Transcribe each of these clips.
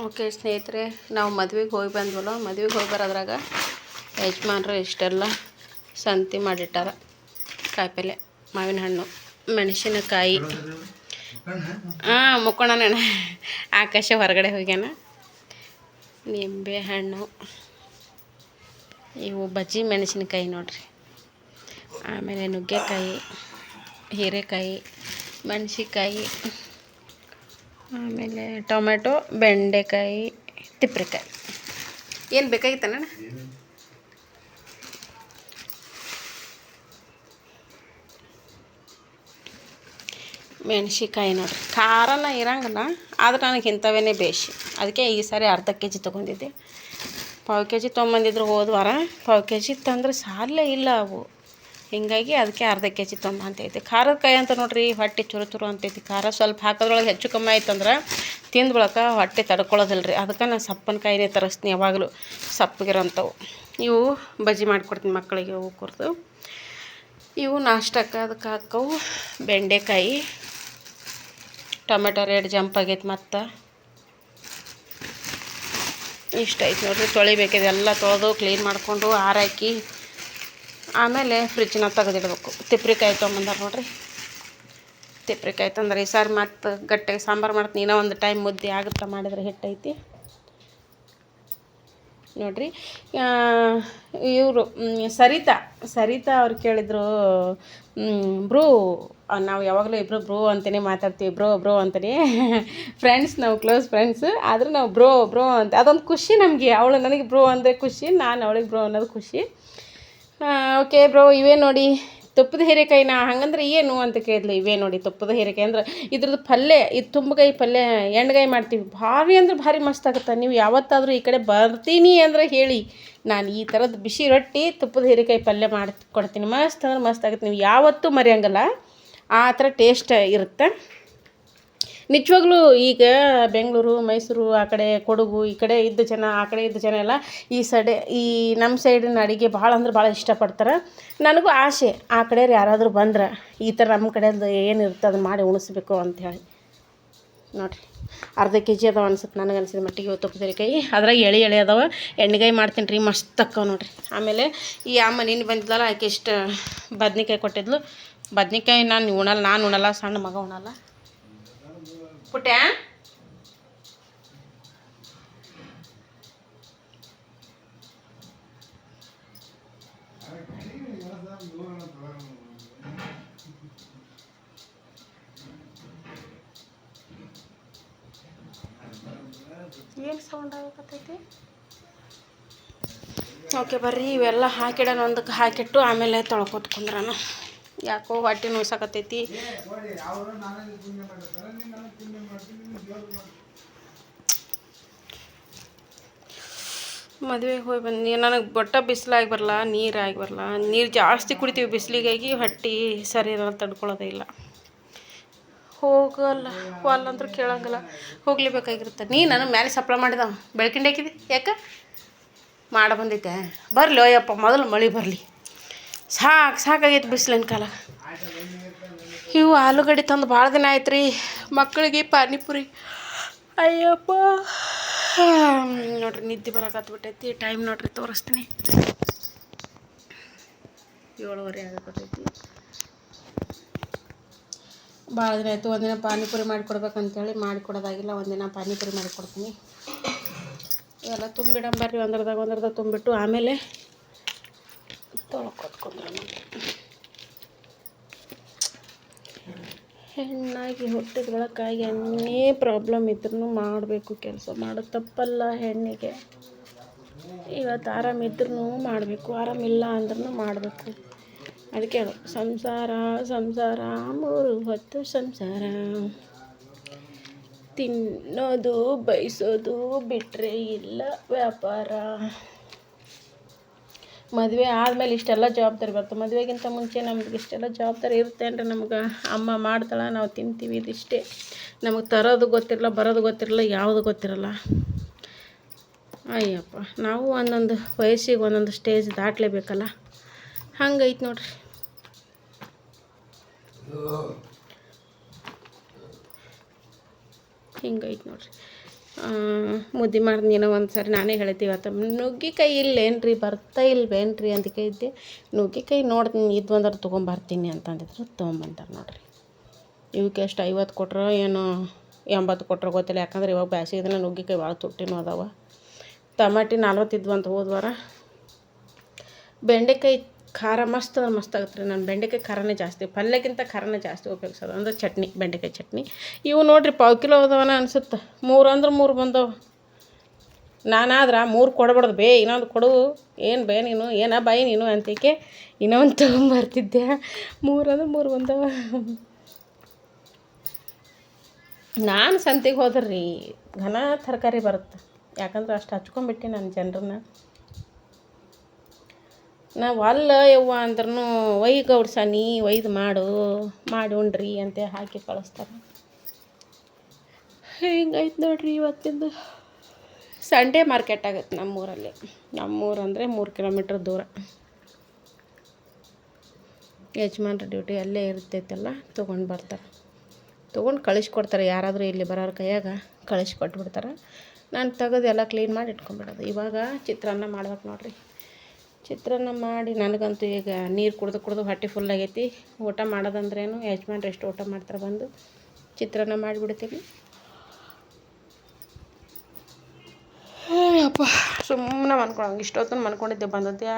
Okay ಸ್ನೇಹಿತರೆ, ನಾವು ಮದ್ವೆಗೆ ಹೋಗಿ ಬಂದ್ವಲ್ಲ, ಮದ್ವೆಗೆ ಹೋಗಿ ಬರೋದ್ರಾಗ ಯಜಮಾನ್ರು ಇಷ್ಟೆಲ್ಲ ಸಂತಿ ಮಾಡಿಟ್ಟಾರ. ಕಾಯಿಪಲ್ಲೆ, ಮಾವಿನ ಹಣ್ಣು, ಮೆಣಸಿನಕಾಯಿ. ಹಾಂ ಮುಕ್ಕೋಣ ಆಕಾಶ ಹೊರಗಡೆ ಹೋಗ್ಯಾನ. ನಿಂಬೆ ಹಣ್ಣು. ಇವು ಬಜ್ಜಿ ಮೆಣಸಿನಕಾಯಿ ನೋಡ್ರಿ. ಆಮೇಲೆ ನುಗ್ಗೆಕಾಯಿ, ಹೀರೆಕಾಯಿ ಮೆಣಸಿಕಾಯಿ ಆಮೇಲೆ ಟೊಮೆಟೊ ಬೆಂಡೆಕಾಯಿ ತಿಪ್ಪಿಕಾಯಿ ಏನು ಬೇಕಾಗಿತ್ತಣ್ಣ ಮೆಣ್ಸಿಕಾಯಿ ನೋಡಿರಿ. ಖಾರನ ಇರಂಗಿಲ್ಲ ಆದ್ರೆ ನನಗೆ ಇಂಥವೇ ಬೇಷ್. ಅದಕ್ಕೆ ಈ ಸಾರಿ ಅರ್ಧ ಕೆ ಜಿ ತೊಗೊಂಡಿದ್ದೆ. ಪಾವು ಕೆ ಜಿ ತೊಗೊಂಬಂದಿದ್ರು ಹೋದ ವಾರ. ಪಾವು ಕೆ ಜಿ ತಂದ್ರೆ ಸಾಲೇ ಇಲ್ಲ ಅವು. ಹೀಗಾಗಿ ಅದಕ್ಕೆ ಅರ್ಧ ಕೆ ಜಿ ತೊಂಬ ಅಂತೈತಿ. ಖಾರದ ಕಾಯಿ ಅಂತ ನೋಡ್ರಿ, ಹೊಟ್ಟೆ ಚುರು ಚುರು ಅಂತೈತಿ. ಖಾರ ಸ್ವಲ್ಪ ಹಾಕೋದ್ರೊಳಗೆ ಹೆಚ್ಚು ಕಮ್ಮಿ ಆಯ್ತಂದ್ರೆ ತಿಂದು ಬಳಕ ಹೊಟ್ಟೆ ತಡ್ಕೊಳ್ಳೋದಿಲ್ಲ ರೀ ಅದಕ್ಕೆ ನಾನು ಸಪ್ಪನ ಕಾಯಿನೇ ತರಿಸ್ತೀನಿ ಯಾವಾಗಲೂ. ಸಪ್ಪಗಿರೋಂಥವು. ಇವು ಬಜ್ಜಿ ಮಾಡಿಕೊಡ್ತೀನಿ ಮಕ್ಕಳಿಗೆ ಹೂ ಕುರ್ದು. ಇವು ನಾಷ್ಟಕ್ಕೆ ಅದಕ್ಕೆ ಹಾಕವು. ಬೆಂಡೆಕಾಯಿ, ಟೊಮೆಟೊ ರೇಟ್ ಜಂಪ್ ಆಗೈತೆ ಮತ್ತು. ಇಷ್ಟ ಐತೆ ನೋಡ್ರಿ. ತೊಳಿಬೇಕು. ಇದೆಲ್ಲ ತೊಳೆದು ಕ್ಲೀನ್ ಮಾಡಿಕೊಂಡು ಆರಾಕಿ ಆಮೇಲೆ ಫ್ರಿಜ್ನ ತೆಗೆದಿಡ್ಬೇಕು. ತಿಪ್ರಿಕಾಯಿ ತೊಗೊಂಬಂದಾರ ನೋಡ್ರಿ. ತಿಪ್ರಿಕಾಯಿ ತಂದ್ರೆ ಈ ಸಾರಿ ಮತ್ತು ಗಟ್ಟೆ ಸಾಂಬಾರು ಮಾಡ್ತೀನಿ. ಇನ್ನೂ ಒಂದು ಟೈಮ್ ಮುದ್ದೆ ಆಗುತ್ತೆ ಮಾಡಿದ್ರೆ ಹಿಟ್ಟೈತಿ. ನೋಡ್ರಿ. ಇವರು ಸರಿತಾ ಸರಿತಾ ಅವ್ರು ಕೇಳಿದರು ಬ್ರೂ ನಾವು ಯಾವಾಗಲೂ ಇಬ್ಬರು ಬ್ರೋ ಅಂತಲೇ ಮಾತಾಡ್ತೀವಿ. ಬ್ರೋ ಬ್ರೋ ಅಂತಲೇ ಫ್ರೆಂಡ್ಸ್ ನಾವು ಕ್ಲೋಸ್ ಫ್ರೆಂಡ್ಸ್ ಆದರೂ ನಾವು ಬ್ರೋ ಬ್ರೋ ಅಂತ, ಅದೊಂದು ಖುಷಿ ನಮಗೆ. ಅವಳು ನನಗೆ ಬ್ರೋ ಅಂದರೆ ಖುಷಿ, ನಾನು ಅವಳಿಗೆ ಬ್ರೋ ಅನ್ನೋದು ಖುಷಿ. ಓಕೆ ಬ್ರೋ ಇವೇ ನೋಡಿ. ತುಪ್ಪದ ಹೀರೆಕಾಯಿನ ಹಂಗಂದ್ರೆ ಏನು ಅಂತ ಕೇಳಿದ್ಲು ಇವೇ ನೋಡಿ, ತುಪ್ಪದ ಹೀರೆಕಾಯಿ ಅಂದ್ರೆ ಇದ್ರದ್ದು ಪಲ್ಯ, ಇದು ತುಂಬಕಾಯಿ ಪಲ್ಯ, ಎಣ್ಗಾಯಿ ಮಾಡ್ತೀವಿ. ಭಾರಿ ಅಂದ್ರೆ ಭಾರಿ ಮಸ್ತ್ ಆಗುತ್ತೆ. ನೀವು ಯಾವತ್ತಾದರೂ ಈ ಕಡೆ ಬರ್ತೀನಿ ಅಂದ್ರೆ ಹೇಳಿ. ನಾನು ಈ ಥರದ್ದು ಬಿಸಿ ರೊಟ್ಟಿ, ತುಪ್ಪದ ಹೀರೆಕಾಯಿ ಪಲ್ಯ ಮಾಡಿ ಕೊಡ್ತೀನಿ ಮಸ್ತ್ ಅಂದ್ರೆ ಮಸ್ತ್ ಆಗುತ್ತೆ. ನೀವು ಯಾವತ್ತೂ ಮರೆಯಂಗಲ್ಲ. ಆ ಥರ ಟೇಸ್ಟ್ ಇರುತ್ತೆ. ನಿಜವಾಗ್ಲೂ ಈಗ ಬೆಂಗಳೂರು, ಮೈಸೂರು, ಆ ಕಡೆ ಕೊಡಗು, ಈ ಕಡೆ ಇದ್ದ ಜನ, ಆ ಕಡೆ ಇದ್ದ ಜನ ಎಲ್ಲ ಈ ಸೈಡೆ, ಈ ನಮ್ಮ ಸೈಡಿನ ಅಡುಗೆ ಭಾಳ ಅಂದ್ರೆ ಭಾಳ ಇಷ್ಟಪಡ್ತಾರೆ. ನನಗೂ ಆಸೆ, ಆ ಕಡೆಯವ್ರು ಯಾರಾದರೂ ಬಂದ್ರೆ ಈ ಥರ ನಮ್ಮ ಕಡೆಯದು ಏನಿರುತ್ತೆ ಅದನ್ನು ಮಾಡಿ ಉಣಿಸ್ಬೇಕು ಅಂಥೇಳಿ ನೋಡಿರಿ, ಅರ್ಧ ಕೆ ಜಿ ಅದಾವೆ ಅನ್ಸುತ್ತೆ ನನಗೆ ಅನ್ಸಿದ ಮಟ್ಟಿಗೆ ಇವತ್ತು ಕೈ. ಅದ್ರಾಗ ಎಳೆ ಎಳೆ ಅದಾವ, ಎಣ್ಣೆಗಾಯಿ ಮಾಡ್ತೀನಿ ರೀ, ಮಸ್ತ್ ಅಕ್ಕವ ನೋಡಿರಿ. ಆಮೇಲೆ ಈ ಅಮ್ಮ ನೀನು ಬಂದಿದ್ದಲ್ಲ ಆಕೆ ಇಷ್ಟು ಬದ್ನಿಕಾಯಿ ಕೊಟ್ಟಿದ್ಲು. ಬದ್ನಿಕಾಯಿ ನಾನು ಉಣಲ್ಲ ನಾನು ಉಣಲ್ಲ, ಸಣ್ಣ ಮಗ ಉಣಲ್ಲ. ಪುಟ್ಯ ಏನು ಸೌಂಡ್ ಆಗತ್ತೈತಿ ಓಕೆ ಬರ್ರಿ ಇವೆಲ್ಲ ಹಾಕಿಡೋಣ ಒಂದಕ್ಕೆ ಹಾಕಿಟ್ಟು ಆಮೇಲೆ ತೊಳ್ಕೊತ್ಕೊಂಡ್ರಣ ಯಾಕೋ ಹೊಟ್ಟೆ ನೋಸಕತ್ತೈತಿ ಮದುವೆಗೆ ಹೋಗಿ ಬಂದು ನನಗೆ ಬೊಟ್ಟ ಬಿಸಿಲಾಗಿ ಬರಲ್ಲ ನೀರಾಗಿ ಬರಲ್ಲ ನೀರು ಜಾಸ್ತಿ ಕುಡಿತೀವಿ ಬಿಸಿಲಿಗಾಗಿ ಹೊಟ್ಟೆ ಸರಿ ಇರಲ್ಲ ತಡ್ಕೊಳ್ಳೋದೇ ಇಲ್ಲ. ಹೋಗಲ್ಲ ಒಲ್ಲಂದ್ರೂ ಕೇಳಂಗಿಲ್ಲ. ಹೋಗ್ಲೇಬೇಕಾಗಿರುತ್ತೆ. ನೀ ನನಗೆ ಮೇಲೆ ಸಪ್ಲೈ ಮಾಡಿದ ಬೆಳಕಿಂಡಿ ಹಾಕಿದಿ? ಯಾಕೆ? ಮಾಡ ಬಂದೈತೆ. ಬರಲಿ ಅಯ್ಯಪ್ಪ, ಮೊದಲು ಮಳೆ ಬರಲಿ. ಸಾಕು, ಸಾಕಾಗೈತೆ ಬಿಸಿಲಿನ ಕಾಲ. ಇವು ಆಲೂಗಡ್ಡೆ ತಂದು ಭಾಳ ದಿನ ಆಯ್ತು ರೀ ಮಕ್ಕಳಿಗೆ ಪಾನಿಪುರಿ. ಅಯ್ಯಪ್ಪ. ನೋಡ್ರಿ, ನಿದ್ದೆ ಬರಕತ್ಬಿಟ್ಟೈತಿ ಟೈಮ್ ನೋಡ್ರಿ, ತೋರಿಸ್ತೀನಿ. ಏಳುವರೆ ಆಗಕತ್ತೈತಿ. ಭಾಳ ದಿನ ಆಯಿತು, ಒಂದಿನ ಪಾನಿಪುರಿ ಮಾಡಿಕೊಡ್ಬೇಕಂತೇಳಿ. ಮಾಡಿಕೊಡೋದಾಗಿಲ್ಲ, ಒಂದಿನ ಪಾನಿಪುರಿ ಮಾಡಿಕೊಡ್ತೀನಿ. ಇವೆಲ್ಲ ತುಂಬಿಡಂಬರ್ರಿ ಒಂದರ್ದಾಗ ಒಂದರ್ದಾಗ ತುಂಬಿಟ್ಟು ಆಮೇಲೆ ತೊಳ್ಕೊತ್ಕೊಂಡ್ರೆ ಹೆಣ್ಣಾಗಿ ಹುಟ್ಟಿದ ಬಳಕಾಗಿ ಏನೇ ಪ್ರಾಬ್ಲಮ್ ಇದ್ರೂ ಮಾಡಬೇಕು ಕೆಲಸ. ಮಾಡೋದು ತಪ್ಪಲ್ಲ ಹೆಣ್ಣಿಗೆ. ಇವತ್ತು ಆರಾಮಿದ್ರೂ ಮಾಡಬೇಕು ಆರಾಮಿಲ್ಲ ಅಂದ್ರೂ ಮಾಡಬೇಕು. ಅದಕ್ಕೆ ಸಂಸಾರ ಸಂಸಾರ, ಮೂರು ಹೊತ್ತು ಸಂಸಾರ. ತಿನ್ನೋದು, ಬಯಸೋದು ಬಿಟ್ಟರೆ ಇಲ್ಲ ವ್ಯಾಪಾರ. ಮದುವೆ ಆದಮೇಲೆ ಇಷ್ಟೆಲ್ಲ ಜವಾಬ್ದಾರಿ ಬರ್ತವೆ ಮದುವೆಗಿಂತ ಮುಂಚೆ ನಮ್ಗೆ ಇಷ್ಟೆಲ್ಲ ಜವಾಬ್ದಾರಿ ಇರುತ್ತೆ ಅಂದರೆ ನಮ್ಗೆ ಅಮ್ಮ ಮಾಡ್ತಾಳೆ ನಾವು ತಿಂತೀವಿ ಇದಿಷ್ಟೇ. ನಮಗೆ ತರೋದು ಗೊತ್ತಿರಲ್ಲ ಬರೋದು ಗೊತ್ತಿರಲ್ಲ ಯಾವುದು ಗೊತ್ತಿರಲ್ಲ. ಅಯ್ಯಪ್ಪ ನಾವು ಒಂದೊಂದು ವಯಸ್ಸಿಗೆ ಒಂದೊಂದು ಸ್ಟೇಜ್ ದಾಟಲೇಬೇಕಲ್ಲ. ಹಂಗೈತೆ ನೋಡ್ರಿ. ಹಿಂಗೈತೆ ನೋಡ್ರಿ. ಮುದ್ದೆ ಮಾಡಿದ್ನಿ ಏನೋ ಒಂದು ಸರಿ ನಾನೇ ಹೇಳ್ತೀವಿ ಇವತ್ತು ನುಗ್ಗಿಕಾಯಿ ಇಲ್ಲೇನ್ರಿ, ಬರ್ತಾ ಇಲ್ವೇನ್ರಿ ಅಂತ ಕೇಳಿದ್ದೆ ನುಗ್ಗಿಕಾಯಿ ನೋಡ್ತೀನಿ ಇದು ಅಂದ್ರೆ ತೊಗೊಂಬರ್ತೀನಿ ಅಂತಂದಿದ್ರು ತೊಗೊಂಬಂತಾರೆ ನೋಡ್ರಿ. ಇವಕ್ಕೆ ಎಷ್ಟು ಐವತ್ತು ಕೊಟ್ರೋ ಏನೋ ಎಂಬತ್ತು ಕೊಟ್ರೋ ಗೊತ್ತಿಲ್ಲ. ಯಾಕಂದ್ರೆ ಇವಾಗ ಬ್ಯಾಸಿ ನುಗ್ಗಿಕಾಯಿ ಭಾಳ ತುಟ್ಟಿನೂ ಅದಾವ. ಟಮಾಟಿ ನಲ್ವತ್ತಿದ್ವು ಅಂತ ಹೋದ್ವಾರ. ಬೆಂಡೆಕಾಯಿ ಖಾರ ಮಸ್ತ್ ಅಂದ್ರೆ ಮಸ್ತ್ ಆಗುತ್ತೆ ರೀ ನಾನು ಬೆಂಡೆಕಾಯಿ ಖಾರನೇ ಜಾಸ್ತಿ. ಪಲ್ಯಕ್ಕಿಂತ ಖಾರನೇ ಜಾಸ್ತಿ ಉಪಯೋಗಿಸೋದು. ಅಂದ್ರೆ ಚಟ್ನಿ, ಬೆಂಡೆಕಾಯಿ ಚಟ್ನಿ. ಇವು ನೋಡ್ರಿ ಪಾವು ಕಿಲೋ ಅದಾವನ ಅನ್ಸುತ್ತೆ. ಮೂರು ಅಂದ್ರೆ ಮೂರು ಬಂದವು. ನಾನಾದ್ರೆ ಮೂರು ಕೊಡಬಾರ್ದು ಬೇ. ಇನ್ನೊಂದು ಕೊಡು. ಏನು ಬೇ ನೀನು? ಏನ ಬಾಯಿ ನೀನು ಅಂತಕ್ಕೆ ಇನ್ನೊಂದು ತೊಗೊಂಬರ್ತಿದ್ದೆ. ಮೂರು ಅಂದ್ರೆ ಮೂರು ಬಂದವ. ನಾನು ಸಂತೆಗೆ ಹೋದ್ರಿ. ಘನ ತರಕಾರಿ ಬರುತ್ತೆ. ಯಾಕಂದ್ರೆ ಅಷ್ಟು ಹಚ್ಕೊಂಬಿಟ್ಟು ನಾನು ಜನರನ್ನ. ನಾವು ಅಲ್ಲ ಯವ್ವ ಅಂದ್ರೂ ಒಯ್ ಗೌಡ್ಸ ನೀ ಒಯ್ದು ಮಾಡು, ಮಾಡಿ ಉಣ್ರಿ ಅಂತ ಹಾಕಿ ಕಳಿಸ್ತಾರೆ. ಹಿಂಗೈತೆ ನೋಡ್ರಿ ಇವತ್ತಿಂದು? ಸಂಡೇ ಮಾರ್ಕೆಟ್ ಆಗುತ್ತೆ ನಮ್ಮೂರಲ್ಲಿ. ನಮ್ಮೂರು ಅಂದರೆ ಮೂರು ಕಿಲೋಮೀಟ್ರ್ ದೂರ. ಯಜಮಾನ್ರ ಡ್ಯೂಟಿ ಅಲ್ಲೇ ಇರ್ತೈತಲ್ಲ, ತೊಗೊಂಡು ಬರ್ತಾರೆ. ತೊಗೊಂಡು ಕಳಿಸ್ಕೊಡ್ತಾರೆ, ಯಾರಾದರೂ ಇಲ್ಲಿ ಬರೋರ ಕೈಯಾಗ ಕಳಿಸ್ಕೊಟ್ಬಿಡ್ತಾರೆ. ನಾನು ತೆಗೆದು ಎಲ್ಲ ಕ್ಲೀನ್ ಮಾಡಿ ಇಟ್ಕೊಂಡ್ಬಿಡೋದು. ಇವಾಗ ಚಿತ್ರಾನ್ನ ಮಾಡ್ಬೇಕು ನೋಡ್ರಿ. ಚಿತ್ರಾನ್ನ ಮಾಡಿ ನನಗಂತೂ ಈಗ ನೀರು ಕುಡ್ದು ಕುಡ್ದು ಹೊಟ್ಟೆ ಫುಲ್ ಆಗೈತಿ. ಊಟ ಮಾಡೋದಂದ್ರೇನು ಯಜಮಾನ್ರು ಎಷ್ಟು ಊಟ ಮಾಡ್ತಾರೆ ಬಂದು ಚಿತ್ರಾನ್ನ ಮಾಡಿಬಿಡ್ತೀನಿ. ಅಪ್ಪ ಸುಮ್ಮನೆ ಮನ್ಕೊಳಂಗೆ ಇಷ್ಟೊತ್ತು ಮನ್ಕೊಂಡಿದ್ದೆ ಬಂದದ್ದೆ.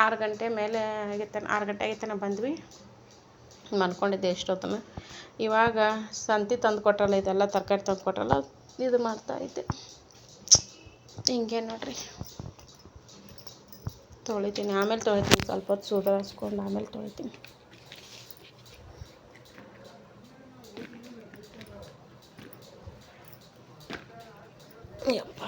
ಆರು ಗಂಟೆ ಮೇಲೆ ಆಗೈತೆ, ಆರು ಗಂಟೆ ಆಗೈತೆ ಬಂದ್ವಿ. ಮನ್ಕೊಂಡಿದ್ದೆ ಎಷ್ಟೊತ್ತನ ಇವಾಗ ಸಂತಿ ತಂದು ಕೊಟ್ಟಲ್ಲ ಇದೆಲ್ಲ ತರಕಾರಿ ತಂದು ಕೊಟ್ಟಲ್ಲ ಇದು ಮಾಡ್ತಾ ಐತೆ ಹಿಂಗೆ ನೋಡ್ರಿ. ತೊಳಿತೀನಿ. ಆಮೇಲೆ ತೊಳಿತೀನಿ. ಸ್ವಲ್ಪ ಹೊತ್ತು ಸುಧಾರಿಸ್ಕೊಂಡು ಆಮೇಲೆ ತೊಳಿತೀನಿ. ಯಪ್ಪ.